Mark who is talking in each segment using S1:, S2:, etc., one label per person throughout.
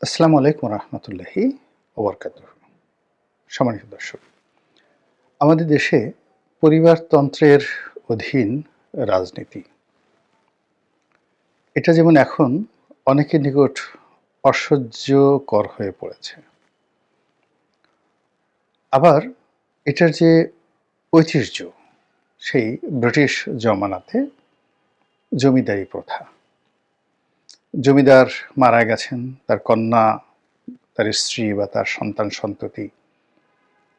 S1: আসসালামু আলাইকুম রহমতুল্লাহি ওবরকাত সম্মানিত দর্শক, আমাদের দেশে পরিবারতন্ত্রের অধীন রাজনীতি। এটা যেমন এখন অনেকের নিকট অসহ্যকর হয়ে পড়েছে। আবার এটার যে ঐতিহ্য, সেই ব্রিটিশ জমানাতে জমিদারি প্রথা জমিদার মারা গেছেন, তার কন্যা, তার স্ত্রী বা তার সন্তান, সন্ততি,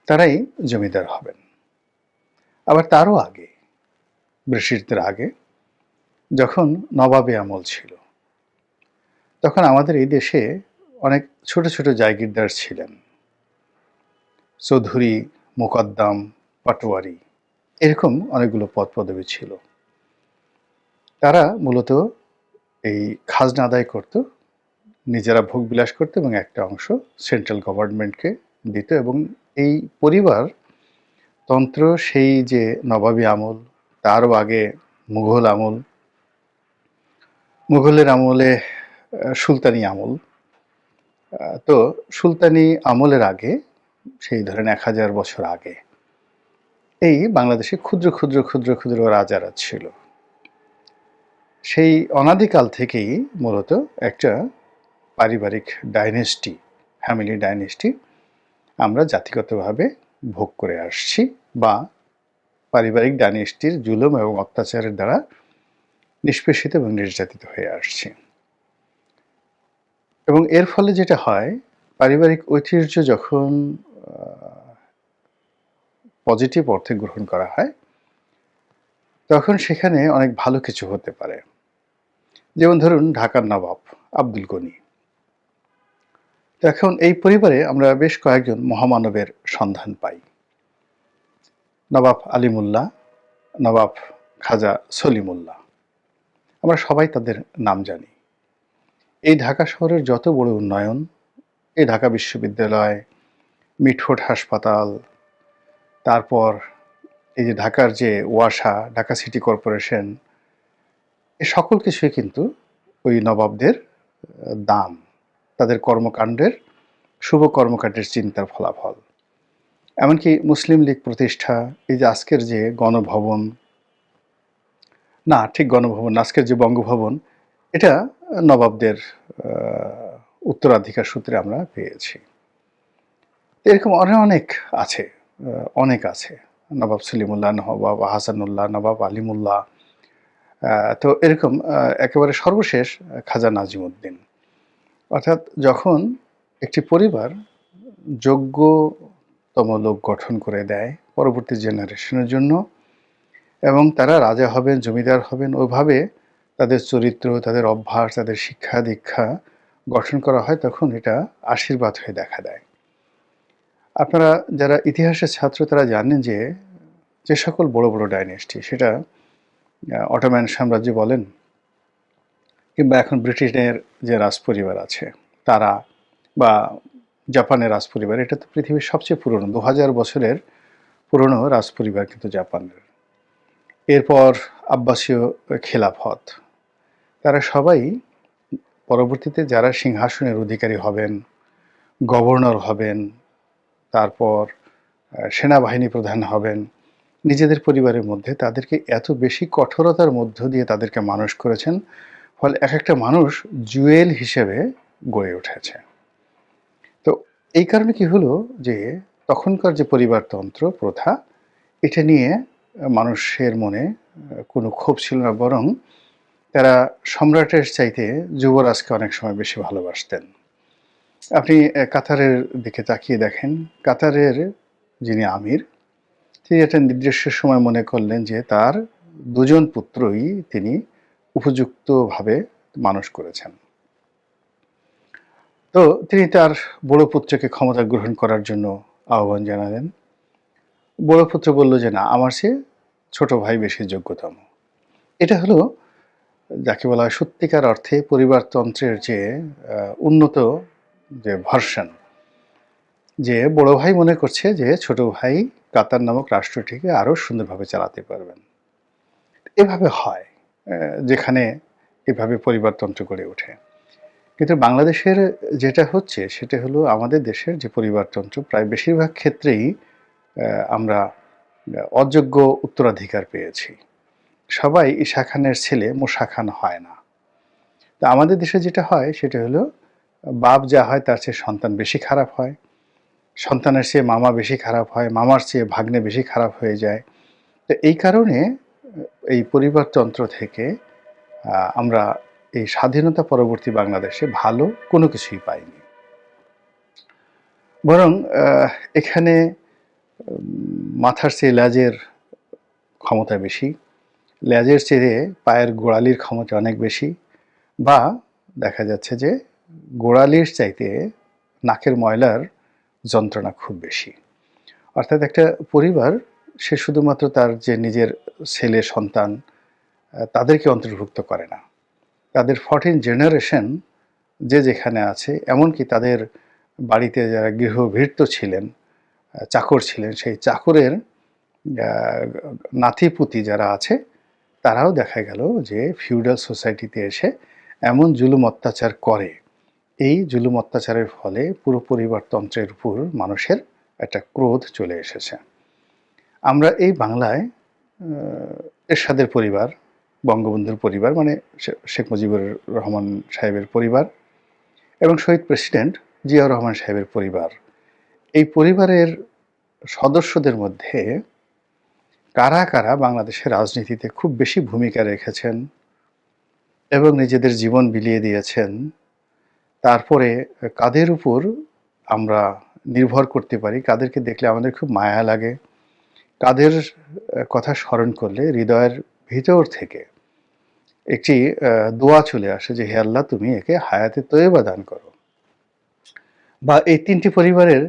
S1: তারাই জমিদার হবেন। আবার তারও আগে ব্রিটিশদের আগে, যখন নবাবে আমল ছিল, তখন আমাদের এই দেশে অনেক ছোট ছোট জায়গিরদার ছিলেন। চৌধুরী, মুকদ্দাম, পাটোয়ারি, এরকম অনেকগুলো পদ পদবি ছিল। তারা মূলত এই খাজনা আদায় করত, নিজেরা ভোগ বিলাস করতো এবং একটা অংশ সেন্ট্রাল গভর্নমেন্টকে দিত এবং এই পরিবার তন্ত্র সেই যে নবাবী আমল, তারও আগে মুঘল আমল, মুঘলের আমলে সুলতানি আমল। তো সুলতানি আমলের আগে, সেই ধরেন এক হাজার বছর আগে, এই বাংলাদেশে ক্ষুদ্র ক্ষুদ্র ক্ষুদ্র ক্ষুদ্র রাজারা ছিল। সেই অনাদিকাল থেকেই মূলত একটা পারিবারিক ডাইনেস্টি, ফ্যামিলি ডাইনেস্টি আমরা জাতিগতভাবে ভোগ করে আসছি বা পারিবারিক ডাইনেস্টির জুলুম এবং অত্যাচারের দ্বারা নিষ্পেষিত এবং নির্যাতিত হয়ে আসছি। এবং এর ফলে যেটা হয়, পারিবারিক ঐতিহ্য যখন পজিটিভ অর্থে গ্রহণ করা হয়, তখন সেখানে অনেক ভালো কিছু হতে পারে। যেমন ধরুন ঢাকার নবাব আব্দুল গনি। এখন এই পরিবারে আমরা বেশ কয়েকজন মহামানবের সন্ধান পাই। নবাব আলিমুল্লাহ, নবাব খাজা সলিমুল্লাহ। আমরা সবাই তাদের নাম জানি। এই ঢাকা শহরের যত বড় উন্নয়ন, এই ঢাকা বিশ্ববিদ্যালয় মিটফোর্ড হাসপাতাল, তারপর এই যে ঢাকার যে ওয়াসা, ঢাকা সিটি কর্পোরেশন সকল কিছুই কিন্তু ওই নবাবদের দান তাদের কর্মকাণ্ডের, শুভ কর্মকাণ্ডের চিন্তার ফলাফল। এমনকি মুসলিম লীগ প্রতিষ্ঠা, এই যে আজকের যে গণভবন, না, ঠিক গণভবন আজকের যে বঙ্গভবন, এটা নবাবদের উত্তরাধিকার সূত্রে আমরা পেয়েছি। এরকম অনেক অনেক আছে অনেক আছে। নবাব সলিমুল্লাহ, নবাব হাসানুল্লাহ, নবাব আলিমুল্লাহ তো এরকম একেবারে সর্বশেষ খাজা নাজিমুদ্দিন। অর্থাৎ যখন একটি পরিবার যোগ্যতম লোক গঠন করে দেয় পরবর্তী জেনারেশনের জন্য এবং তারা রাজা হবেন, জমিদার হবেন, ওইভাবে তাদের চরিত্র, তাদের অভ্যাস, তাদের শিক্ষা, দীক্ষা গঠন করা হয়, তখন এটা আশীর্বাদ হয়ে দেখা দেয়। আপনারা যারা ইতিহাসের ছাত্র, তারা জানেন যে যে সকল বড় বড় ডাইনেস্টি, সেটা অটোম্যান সাম্রাজ্য বলেন, কিংবা এখন ব্রিটিশের যে রাজপরিবার আছে, তারা বা জাপানের রাজপরিবার, এটা তো পৃথিবীর সবচেয়ে পুরনো দু হাজার বছরের পুরনো রাজপরিবার কিন্তু জাপানের। এরপর আব্বাসীয় খেলাফত, তারা সবাই পরবর্তীতে যারা সিংহাসনের অধিকারী হবেন, গভর্নর হবেন, তারপর সেনাবাহিনী প্রধান হবেন নিজেদের পরিবারের মধ্যে তাদেরকে এত বেশি কঠোরতার মধ্য দিয়ে তাদেরকে মানুষ করেছেন, ফলে এক একটা মানুষ জুয়েল হিসেবে গড়ে উঠেছে। তো এই কারণে কি হলো যে তখনকার যে পরিবারতন্ত্র প্রথা, এটা নিয়ে মানুষের মনে কোনো ক্ষোভ ছিল না, বরং তারা সম্রাটের চাইতে যুবরাজকে অনেক সময় বেশি ভালোবাসতেন। আপনি কাতারের দিকে তাকিয়ে দেখেন, কাতারের যিনি আমির তিনি একটা নির্দিষ্ট সময় মনে করলেন যে তার দুজন পুত্রই তিনি উপযুক্তভাবে মানুষ করেছেন। তো তিনি তার বড় পুত্রকে ক্ষমতা গ্রহণ করার জন্য আহ্বান জানালেন। বড় পুত্র বলল যে, না, আমার সে ছোট ভাই বেশি যোগ্যতম। এটা হলো যাকে বলা হয় সত্যিকার অর্থে পরিবারতন্ত্রের যে উন্নত যে ভার্সন যে বড় ভাই মনে করছে যে ছোট ভাই কাতার নামক রাষ্ট্রটিকে আরও সুন্দরভাবে চালাতে পারবেন। এভাবে হয় যেখানে এভাবে পরিবারতন্ত্র গড়ে ওঠে। কিন্তু বাংলাদেশের যেটা হচ্ছে, সেটা হলো আমাদের দেশের যে পরিবারতন্ত্র, প্রায় বেশিরভাগ ক্ষেত্রেই আমরা অযোগ্য উত্তরাধিকার পেয়েছি। সবাই ঈশা খানের ছেলে, মোশা খান হয় না। তা আমাদের দেশে যেটা হয়, সেটা হলো, বাপ যা হয় তার চেয়ে সন্তান বেশি খারাপ হয়। সন্তানের চেয়ে মামা বেশি খারাপ হয়, মামার চেয়ে ভাগ্নে বেশি খারাপ হয়ে যায়। তো এই কারণে, এই পরিবারতন্ত্র থেকে আমরা এই স্বাধীনতা পরবর্তী বাংলাদেশে ভালো কোনো কিছুই পাইনি। বরং এখানে মাথার চেয়ে লেজের ক্ষমতা বেশি লেজের চেয়ে পায়ের গোড়ালির ক্ষমতা অনেক বেশি বা দেখা যাচ্ছে যে গোড়ালির চাইতে নাকের ময়লার যন্ত্রণা খুব বেশি। অর্থাৎ একটা পরিবার, সে শুধুমাত্র তার যে নিজের ছেলে, সন্তান তাদেরকে অন্তর্ভুক্ত করে না। তাদের ফর্টিন জেনারেশন যে যেখানে আছে, এমনকি তাদের বাড়িতে যারা গৃহভৃত্য ছিলেন চাকর ছিলেন, সেই চাকরের নাতিপুতি যারা আছে, তারাও দেখা গেল যে ফিউডাল সোসাইটিতে এসে এমন জুলুম অত্যাচার করে। এই জুলুম অত্যাচারের ফলে পুরো পরিবারতন্ত্রের উপর মানুষের একটা ক্রোধ চলে এসেছে। আমরা এই বাংলায় এরশাদের পরিবার, বঙ্গবন্ধুর পরিবার মানে শেখ মুজিবুর রহমান সাহেবের পরিবার এবং শহীদ প্রেসিডেন্ট জিয়াউর রহমান সাহেবের পরিবার, এই পরিবারের সদস্যদের মধ্যে কারা কারা বাংলাদেশের রাজনীতিতে খুব বেশি ভূমিকা রেখেছেন এবং নিজেদের জীবন বিলিয়ে দিয়েছেন তারপরে কাদের উপর আমরা নির্ভর করতে পারি, কাদেরকে দেখলে আমাদের খুব মায়া লাগে, কাদের কথা স্মরণ করলে হৃদয়ের ভিতর থেকে একটি দোয়া চলে আসে যে, হে আল্লাহ, তুমি একে হায়াতে তৈবা দান করো। বা এই তিনটি পরিবারের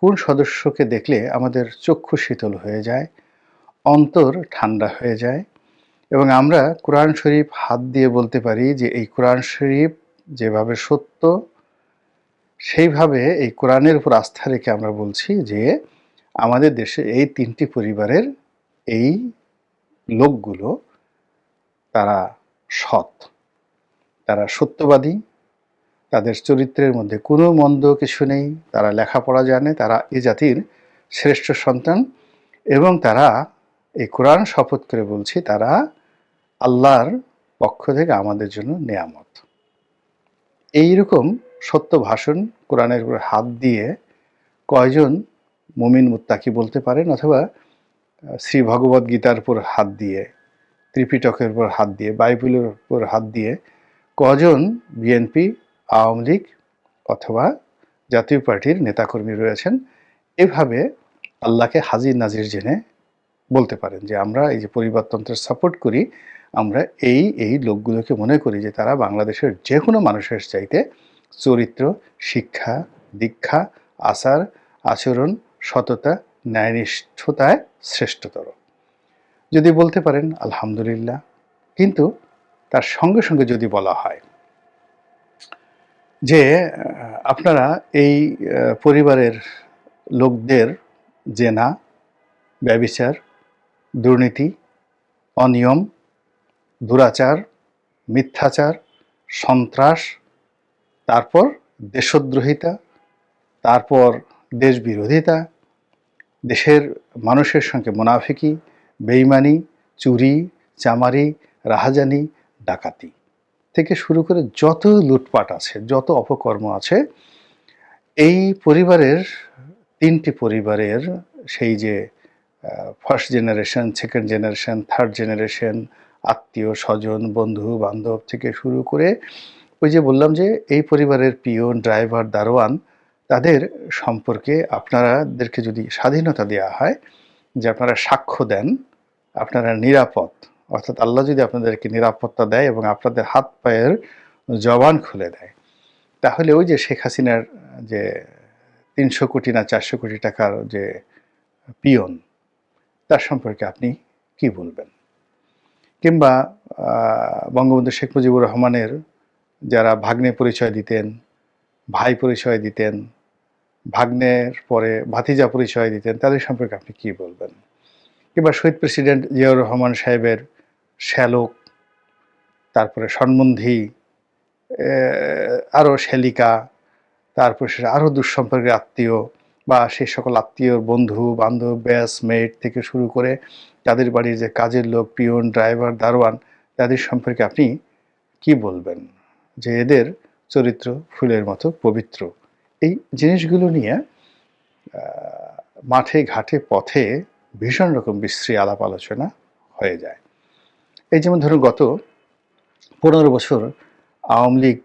S1: কোন সদস্যকে দেখলে আমাদের চক্ষু শীতল হয়ে যায়, অন্তর ঠান্ডা হয়ে যায় এবং আমরা কোরআন শরীফ হাত দিয়ে বলতে পারি যে, এই কোরআন শরীফ যেভাবে সত্য, সেইভাবে এই কোরআনের উপর আস্থা রেখে আমরা বলছি যে আমাদের দেশে এই তিনটি পরিবারের এই লোকগুলো তারা সৎ। তারা সত্যবাদী, তাদের চরিত্রের মধ্যে কোনো মন্দ কিছু নেই, তারা লেখাপড়া জানে, তারা এই জাতির শ্রেষ্ঠ সন্তান এবং তারা এই কোরআন শপথ করে বলছি তারা আল্লাহর পক্ষ থেকে আমাদের জন্য নেয়ামত। এইরকম সত্য ভাষণ কোরআনের উপর হাত দিয়ে কয়জন মুমিন মুত্তাকি বলতে পারেন অথবা শ্রী ভগবদ গীতার উপর হাত দিয়ে, ত্রিপিটকের উপর হাত দিয়ে, বাইবেলের উপর হাত দিয়ে কজন বিএনপি, আওয়ামী লীগ অথবা জাতীয় পার্টির নেতাকর্মী রয়েছেন, এভাবে আল্লাহকে হাজির নাজির জেনে বলতে পারেন যে আমরা এই যে পরিবারতন্ত্রের সাপোর্ট করি আমরা এই এই লোকগুলোকে মনে করি যে তারা বাংলাদেশের যে কোনো মানুষের চাইতে চরিত্র, শিক্ষা, দীক্ষা, আচার, আচরণ, সততা, ন্যায়নিষ্ঠতায় শ্রেষ্ঠতর। যদি বলতে পারেন, আলহামদুলিল্লাহ। কিন্তু তার সঙ্গে সঙ্গে যদি বলা হয় যে আপনারা এই পরিবারের লোকদের জেনা, ব্যবিচার, দুর্নীতি, অনিয়ম দুরাচার, মিথ্যাচার, সন্ত্রাস, তারপর দেশদ্রোহিতা, তারপর দেশবিরোধিতা, দেশের মানুষের সঙ্গে মুনাফিকি, বেইমানি, চুরি, চামারি, রাহাজানি, ডাকাতি থেকে শুরু করে যত লুটপাট আছে, যত অপকর্ম আছে, এই পরিবারের, তিনটি পরিবারের সেই যে first generation second generation third generation আত্মীয়, স্বজন, বন্ধু, বান্ধব থেকে শুরু করে ওই যে বললাম যে এই পরিবারের পিয়ন, ড্রাইভার, দারোয়ান, তাদের সম্পর্কে আপনারাদেরকে যদি স্বাধীনতা দেওয়া হয়, যে আপনারা সাক্ষ্য দেন, আপনারা নিরাপদ। অর্থাৎ আল্লাহ যদি আপনাদেরকে নিরাপত্তা দেয় এবং আপনাদের হাত পায়ের জবান খুলে দেয়। তাহলে ওই যে শেখ হাসিনার যে তিনশো কোটি না চারশো কোটি টাকার যে পিয়ন, তার সম্পর্কে আপনি কি বলবেন? কিংবা বঙ্গবন্ধু শেখ মুজিবুর রহমানের যারা ভাগ্নে পরিচয় দিতেন, ভাই পরিচয় দিতেন, ভাগ্নের পরে ভাতিজা পরিচয় দিতেন, তাদের সম্পর্কে আপনি কি বলবেন? কিংবা শহীদ প্রেসিডেন্ট জিয়াউর রহমান সাহেবের শ্যালক, তারপরে সম্বন্ধী আরও শ্যালিকা, তারপর আরও দুঃসম্পর্কের আত্মীয় বা সেই সকল আত্মীয় বন্ধু, বান্ধব, ব্যাস মেট থেকে শুরু করে তাদের বাড়ির যে কাজের লোক, পিয়ন, ড্রাইভার, দারোয়ান, তাদের সম্পর্কে আপনি কি বলবেন? যে এদের চরিত্র ফুলের মতো পবিত্র। এই জিনিসগুলো নিয়ে মাঠে ঘাটে পথে ভীষণ রকম বিশ্রী আলাপ আলোচনা হয়ে যায়। এই যেমন ধরুন গত পনেরো বছর আওয়ামী লীগ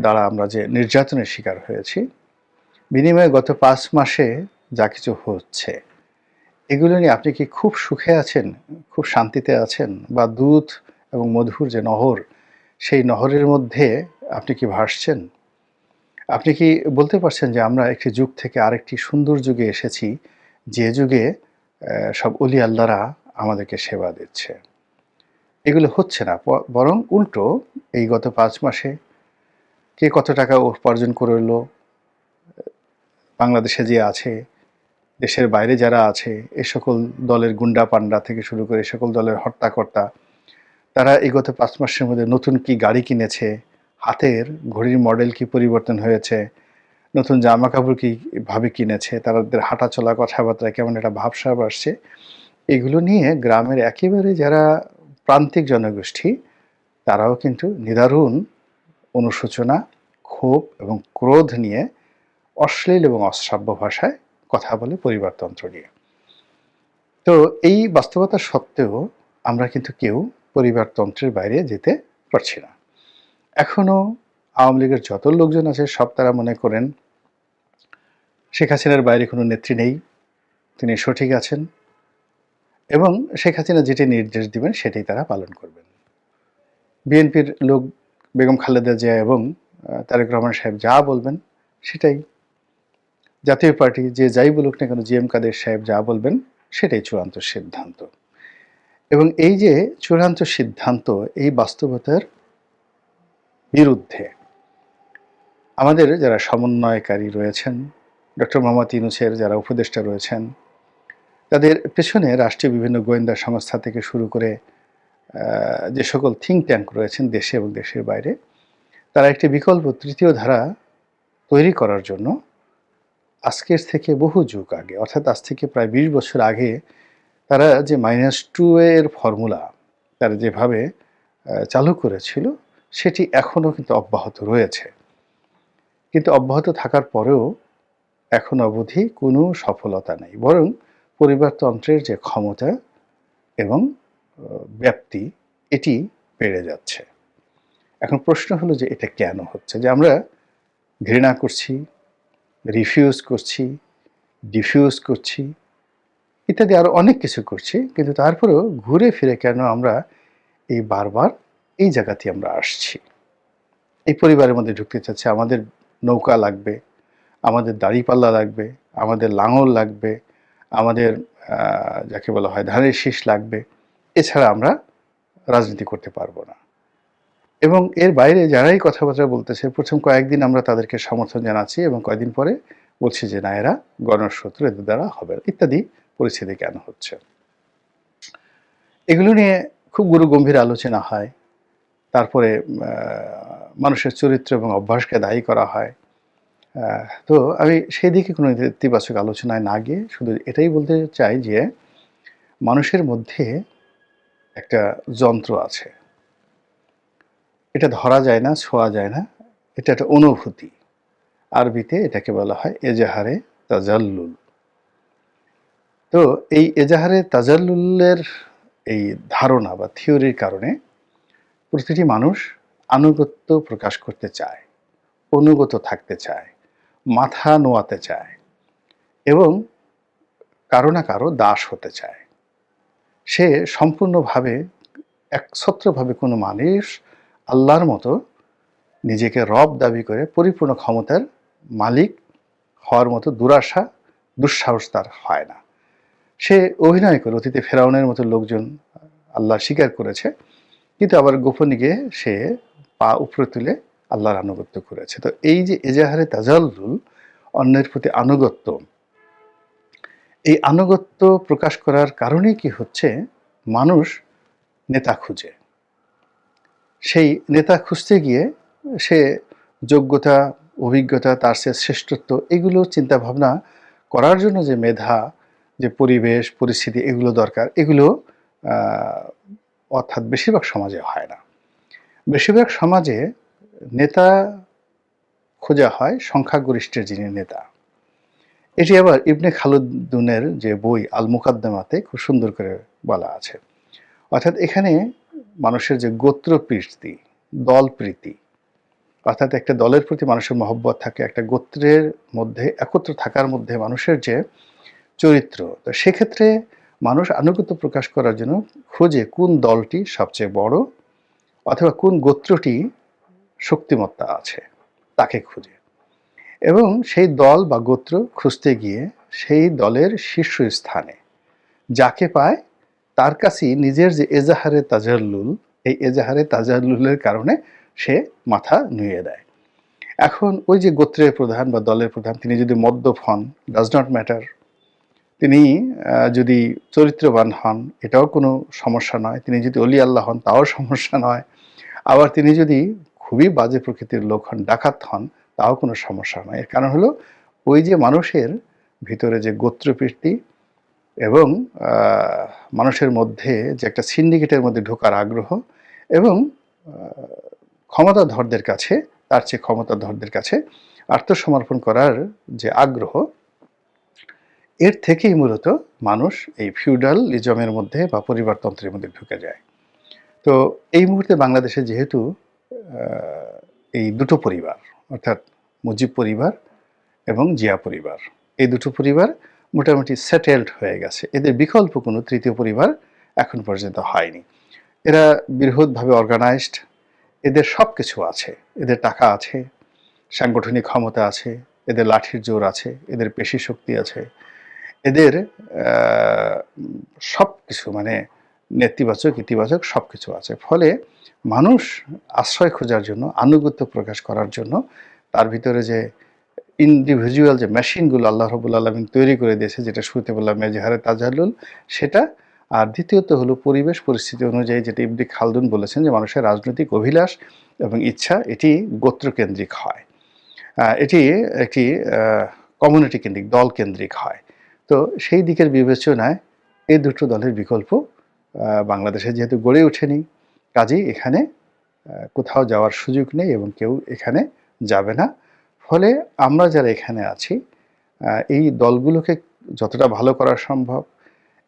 S1: দ্বারা আমরা যে নির্যাতনের শিকার হয়েছি বিনিময়ে গত পাঁচ মাসে যা কিছু হচ্ছে, এগুলো নিয়ে আপনি কি খুব সুখে আছেন, খুব শান্তিতে আছেন? বা দুধ এবং মধুর যে নহর, সেই নহরের মধ্যে আপনি কি ভাসছেন? আপনি কি বলতে পারছেন যে আমরা একটি যুগ থেকে আরেকটি সুন্দর যুগে এসেছি, যে যুগে সব অলি আল্লাহরা আমাদেরকে সেবা দিচ্ছে? এগুলো হচ্ছে না বরং উল্টো এই গত পাঁচ মাসে কে কত টাকা উপার্জন করে করল বাংলাদেশে যে আছে, দেশের বাইরে যারা আছে, এ সকল দলের গুন্ডা পান্ডা থেকে শুরু করে সকল দলের হর্তাকর্তা, তারা এই গত পাঁচ মাসের মধ্যে নতুন কি গাড়ি কিনেছে, হাতের ঘড়ির মডেল কি পরিবর্তন হয়েছে, নতুন জামা কাপড় কীভাবে কিনেছে, তাদের হাঁটা চলা কথাবার্তা কেমন একটা ভাবসাব আসছে, এগুলো নিয়ে গ্রামের একেবারে যারা প্রান্তিক জনগোষ্ঠী, তারাও কিন্তু নিদারুণ অনুশোচনা, ক্ষোভ এবং ক্রোধ নিয়ে অশ্লীল এবং অশ্রাব্য ভাষায় কথা বলে পরিবারতন্ত্র নিয়ে। তো এই বাস্তবতা সত্ত্বেও আমরা কিন্তু কেউ পরিবারতন্ত্রের বাইরে যেতে পারছি না। এখনও আওয়ামী লীগের যত লোকজন আছে, সব তারা মনে করেন শেখ হাসিনার বাইরে কোনো নেত্রী নেই, তিনি সঠিক আছেন এবং শেখ হাসিনা যেটি নির্দেশ দিবেন সেটাই তারা পালন করবেন। বিএনপির লোক বেগম খালেদা জিয়া এবং তারেক রহমান সাহেব যা বলবেন সেটাই জাতীয় পার্টি যে যাই বলুক না কেন জি এম কাদের সাহেব যা বলবেন, সেটাই চূড়ান্ত সিদ্ধান্ত। এবং এই যে চূড়ান্ত সিদ্ধান্ত, এই বাস্তবতার বিরুদ্ধে আমাদের যারা সমন্বয়কারী রয়েছেন, ডক্টর মোহাম্মদ ইনুসের যারা উপদেষ্টা রয়েছেন, তাদের পেছনে রাষ্ট্রীয় বিভিন্ন গোয়েন্দা সংস্থা থেকে শুরু করে যে সকল থিঙ্ক ট্যাঙ্ক রয়েছেন দেশে এবং দেশের বাইরে, তারা একটি বিকল্প তৃতীয় ধারা তৈরি করার জন্য আজকের থেকে বহু যুগ আগে, অর্থাৎ আজ থেকে প্রায় বিশ বছর আগে, তারা যে মাইনাস টু এর ফর্মুলা তারা যেভাবে চালু করেছিল, সেটি এখনও কিন্তু অব্যাহত রয়েছে। কিন্তু অব্যাহত থাকার পরেও এখন অবধি কোনো সফলতা নেই। বরং পরিবারতন্ত্রের যে ক্ষমতা এবং ব্যাপ্তি, এটি বেড়ে যাচ্ছে। এখন প্রশ্ন হলো যে এটা কেন হচ্ছে? যে আমরা ঘৃণা করছি রিফিউজ করছি ডিফিউজ করছি, ইত্যাদি আরও অনেক কিছু করছি, কিন্তু তারপরেও ঘুরে ফিরে কেন আমরা এই বারবার এই জায়গাতে আমরা আসছি? এই পরিবারের মধ্যে ঢুকতে চাচ্ছে, আমাদের নৌকা লাগবে, আমাদের দাড়িপাল্লা লাগবে, আমাদের লাঙল লাগবে, আমাদের যাকে বলা হয় ধানের শীষ লাগবে, এছাড়া আমরা রাজনীতি করতে পারব না। এবং এর বাইরে যারাই কথাবার্তা বলতেছে, প্রথম কয়েকদিন আমরা তাদেরকে সমর্থন জানাচ্ছি এবং কয়েকদিন পরে বলছি যে, না, এরা গণশত্রু, এদের দ্বারা হবে ইত্যাদি পরিস্থিতি কেন হচ্ছে? এগুলো নিয়ে খুব গুরু গম্ভীর আলোচনা হয়। তারপরে মানুষের চরিত্র এবং অভ্যাসকে দায়ী করা হয়। তো আমি সেই দিকে কোনো ইতিবাচক আলোচনায় না গিয়ে শুধু এটাই বলতে চাই যে, মানুষের মধ্যে একটা যন্ত্র আছে। এটা ধরা যায় না, ছোঁয়া যায় না। এটা একটা অনুভূতি। আরবিতে এটাকে বলা হয় এজাহারে তাজাল্লুল। তো এই এজাহারে তাজাল্লুলের এই ধারণা বা থিওরির কারণে প্রতিটি মানুষ আনুগত্য প্রকাশ করতে চায়, অনুগত থাকতে চায়, মাথা নোয়াতে চায় এবং কারও না কারও দাস হতে চায়। সে সম্পূর্ণভাবে, একছত্রভাবে কোনো মানুষ আল্লাহর মতো নিজেকে রব দাবি করে পরিপূর্ণ ক্ষমতার মালিক হওয়ার মতো দুরাশা, দুঃসাহস তার হয় না। সে অভিনয় করে অতীতে ফেরাউনের মতো লোকজন আল্লাহ স্বীকার করেছে, কিন্তু আবার গোপনে গিয়ে সে পা উপরে তুলে আল্লাহর আনুগত্য করেছে। তো এই যে এজাহারে তাজাল্লুল, অন্যের প্রতি আনুগত্য, এই আনুগত্য প্রকাশ করার কারণে কি হচ্ছে? মানুষ নেতা খুঁজে। সেই নেতা খুঁজতে গিয়ে সে যোগ্যতা, অভিজ্ঞতা, তার সে শ্রেষ্ঠত্ব এগুলো চিন্তা ভাবনা করার জন্য যে মেধা, যে পরিবেশ, পরিস্থিতি এগুলো দরকার, এগুলো অর্থাৎ বেশিরভাগ সমাজে হয় না। বেশিরভাগ সমাজে নেতা খোঁজা হয় সংখ্যাগরিষ্ঠের যিনি নেতা। এটি আবার ইবনে খালুদ্দুনের যে বই আল মুকাদ্দমাতে খুব সুন্দর করে বলা আছে। অর্থাৎ এখানে মানুষের যে গোত্র প্রীতি দল প্রীতি অর্থাৎ একটা দলের প্রতি মানুষের মহব্বত থাকে, একটা গোত্রের মধ্যে, একত্র থাকার মধ্যে মানুষের যে চরিত্র। তো সেক্ষেত্রে মানুষ আনুগত্য প্রকাশ করার জন্য খোঁজে কোন দলটি সবচেয়ে বড় অথবা কোন গোত্রটি শক্তিমত্তা আছে, তাকে খুঁজে। এবং সেই দল বা গোত্র খুঁজতে গিয়ে সেই দলের শীর্ষস্থানে যাকে পায় তার কাছেই নিজের যে এজাহারে তাজাল্লুল, এই এজাহারে তাজাল্লুলের কারণে সে মাথা নুয়ে দেয়। এখন ওই যে গোত্রের প্রধান বা দলের প্রধান, তিনি যদি মদ্যপ হন ডাজ নট ম্যাটার তিনি যদি চরিত্রবান হন, এটাও কোনো সমস্যা নয়। তিনি যদি অলি আল্লাহ হন, তাও সমস্যা নয়। আবার তিনি যদি খুবই বাজে প্রকৃতির লোক হন, ডাকাত হন, তাও কোনো সমস্যা নয়। এর কারণ হলো, ওই যে মানুষের ভিতরে যে গোত্রবৃত্তি এবং মানুষের মধ্যে যে একটা সিন্ডিকেটের মধ্যে ঢোকার আগ্রহ এবং ক্ষমতাধরদের কাছে, তার চেয়ে ক্ষমতাধরদের কাছে আত্মসমর্পণ করার যে আগ্রহ, এর থেকেই মূলত মানুষ এই ফিউডালিজমের মধ্যে বা পরিবারতন্ত্রের মধ্যে ঢুকে যায়। তো এই মুহূর্তে বাংলাদেশে যেহেতু এই দুটো পরিবার, অর্থাৎ মুজিব পরিবার এবং জিয়া পরিবার, এই দুটো পরিবার মোটামুটি সেটেলড হয়ে গেছে। এদের বিকল্প কোনো তৃতীয় পরিবার এখন পর্যন্ত হয়নি। এরা বৃহৎভাবে অর্গানাইজড এদের সব কিছু আছে। এদের টাকা আছে, সাংগঠনিক ক্ষমতা আছে, এদের লাঠির জোর আছে, এদের পেশি শক্তি আছে। এদের সব কিছু মানে নেতিবাচক, ইতিবাচক সব কিছু আছে। ফলে মানুষ আশ্রয় খোঁজার জন্য, আনুগত্য প্রকাশ করার জন্য তার ভিতরে যে ইন্ডিভিজুয়াল যে মেশিনগুলো আল্লাহ রবুল আলমিন তৈরি করে দিয়েছে, যেটা শুরুতে বললাম মেজহারে তাজাল্লুল, সেটা, আর দ্বিতীয়ত হলো পরিবেশ পরিস্থিতি অনুযায়ী যেটা ইবদি খালদুন বলেছেন যে মানুষের রাজনৈতিক অভিলাষ এবং ইচ্ছা, এটি গোত্রকেন্দ্রিক হয়। এটি একটি কমিউনিটি কেন্দ্রিক, দল কেন্দ্রিক হয়। তো সেই দিকের বিবেচনায় এই দুটো দলের বিকল্প বাংলাদেশে যেহেতু গড়ে ওঠেনি, কাজেই এখানে কোথাও যাওয়ার সুযোগ নেই এবং কেউ এখানে যাবে না। ফলে আমরা যারা এখানে আছি এই দলগুলোকে যতটা ভালো করা সম্ভব,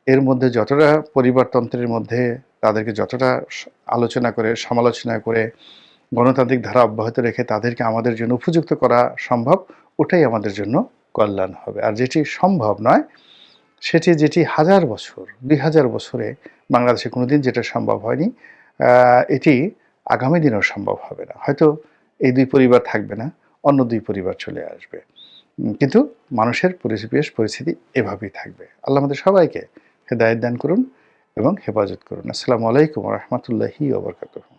S1: এর মধ্যে যতটা পরিবারতন্ত্রের মধ্যে তাদেরকে যতটা আলোচনা করে, সমালোচনা করে, গণতান্ত্রিক ধারা অব্যাহত রেখে তাদেরকে আমাদের জন্য উপযুক্ত করা সম্ভব, ওটাই আমাদের জন্য কল্যাণ হবে। আর যেটি সম্ভব নয়, সেটি যেটি হাজার বছর, দুই হাজার বছরে বাংলাদেশে কোনোদিন যেটা সম্ভব হয়নি এটি আগামী দিনেও সম্ভব হবে না। হয়তো এই দুই পরিবার থাকবে না অন্য দুই পরিবার চলে আসবে। কিন্তু মানুষের পরিবেশ, পরিস্থিতি এভাবেই থাকবে। আল্লাহ আমাদের সবাইকে হেদায়ত দান করুন এবং হেফাজত করুন। আসসালামু আলাইকুম রহমতুল্লাহি ওবরকাতুহ